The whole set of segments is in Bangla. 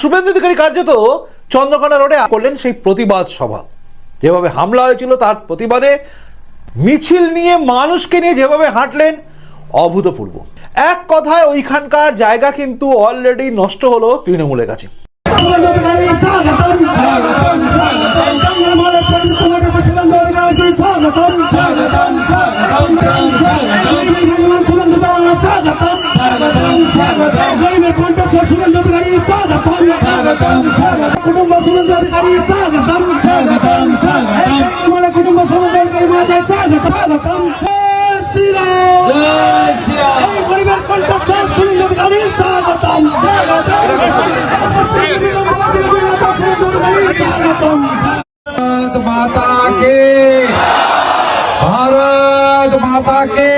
শুভেন্দু অধিকারী কার্যত চন্দ্রকোনা রোডে করলেন সেই প্রতিবাদ সভা যেভাবে হামলা হয়েছিল তার প্রতিবাদে মিছিল নিয়ে মানুষকে নিয়ে যেভাবে হাঁটলেন অভূতপূর্ব এক কথায় ওইখানকার জায়গা কিন্তু অলরেডি নষ্ট হলো তৃণমূলের কাছে స్వాగతం స్వాగతం స్వాగతం కుటుంబ సుమంత్రి స్వాగతం స్వాగతం స్వాగతం మన కుటుంబ సుమంత్రి మాజీ స్వాగతం స్వాగతం స్వాగతం స్వాగతం భారత మాతా కే భారత మాతా కే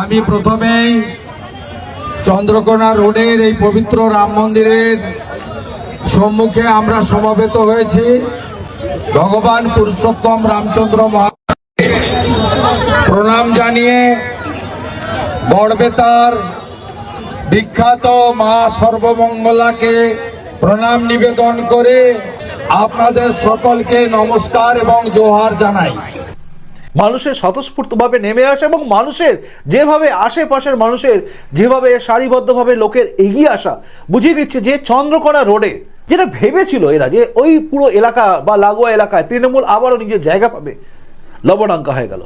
আমি প্রথমেই চন্দ্রকোনা রোডের এই পবিত্র রাম মন্দিরের সম্মুখে আমরা সমবেত হয়েছি। ভগবান পুরুষোত্তম রামচন্দ্র মহারাজকে প্রণাম জানিয়ে বড়বেতার বিখ্যাত মা সর্বমঙ্গলাকে প্রণাম নিবেদন করে আপনাদের সকলকে নমস্কার এবং জোহার জানাই। মানুষের স্বতঃস্ফূর্তভাবে নেমে আসে এবং মানুষের যেভাবে আশেপাশের মানুষের যেভাবে সারিবদ্ধভাবে লোকের এগিয়ে আসা, বুঝিয়ে দিচ্ছে যে চন্দ্রকোনা রোডে যেটা ভেবেছিল এরা যে ওই পুরো এলাকা বা লাগোয়া এলাকায় তৃণমূল আবারও নিজের জায়গা পাবে, লবণাঙ্কা হয়ে গেল।